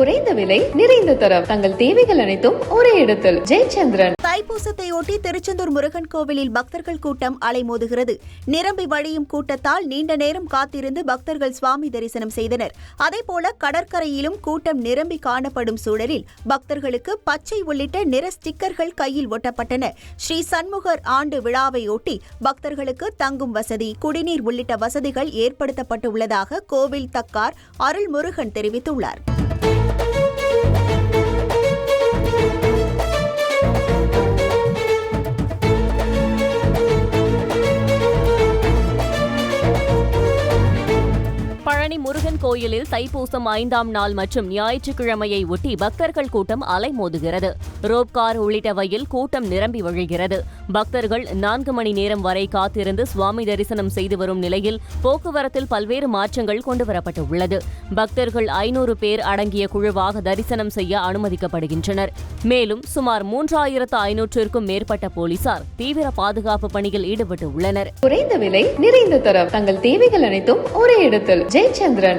குறைந்த விலை நிறைந்த தரம். தங்கள் தேவைகள் அனைத்தும் ஒரே இடத்தில். ஜெயச்சந்திரன். தைப்பூசத்தையொட்டி திருச்செந்தூர் முருகன் கோவிலில் பக்தர்கள் கூட்டம் அலைமோதுகிறது. நிரம்பி வழியும் கூட்டத்தால் நீண்ட நேரம் காத்திருந்து பக்தர்கள் சுவாமி தரிசனம் செய்தனர். அதேபோல கடற்கரையிலும் கூட்டம் நிரம்பி காணப்படும் சூழலில் பக்தர்களுக்கு பச்சை உள்ளிட்ட நிற ஸ்டிக்கர்கள் கையில் ஒட்டப்பட்டன. ஸ்ரீ சண்முகர் ஆண்டு விழாவையொட்டி பக்தர்களுக்கு தங்கும் வசதி குடிநீர் உள்ளிட்ட வசதிகள் ஏற்படுத்தப்பட்டுள்ளதாக கோவில் தக்கார் அருள்முருகன் தெரிவித்துள்ளார். பழனி முருகன் கோயிலில் தைப்பூசம் ஐந்தாம் நாள் மற்றும் ஞாயிற்றுக்கிழமையை ஒட்டி பக்தர்கள் கூட்டம் அலைமோதுகிறது. ரோப்கார் உள்ளிட்டவையில் கூட்டம் நிரம்பி வழிகிறது. பக்தர்கள் நான்கு மணி நேரம் வரை காத்திருந்து சுவாமி தரிசனம் செய்து வரும் நிலையில் போக்குவரத்தில் பல்வேறு மாற்றங்கள் கொண்டுவரப்பட்டுள்ளது. பக்தர்கள் ஐநூறு பேர் அடங்கிய குழுவாக தரிசனம் செய்ய அனுமதிக்கப்படுகின்றனர். மேலும் சுமார் மூன்றாயிரத்து ஐநூற்றிற்கும் மேற்பட்ட போலீசார் தீவிர பாதுகாப்பு பணியில் ஈடுபட்டு உள்ளனர் குறைந்த விலை நிறைந்த தரம். தங்கள் தேவைகள் அனைத்தும் ஒரே இடத்தில். ஜெய் ஜெயச்சந்திரன்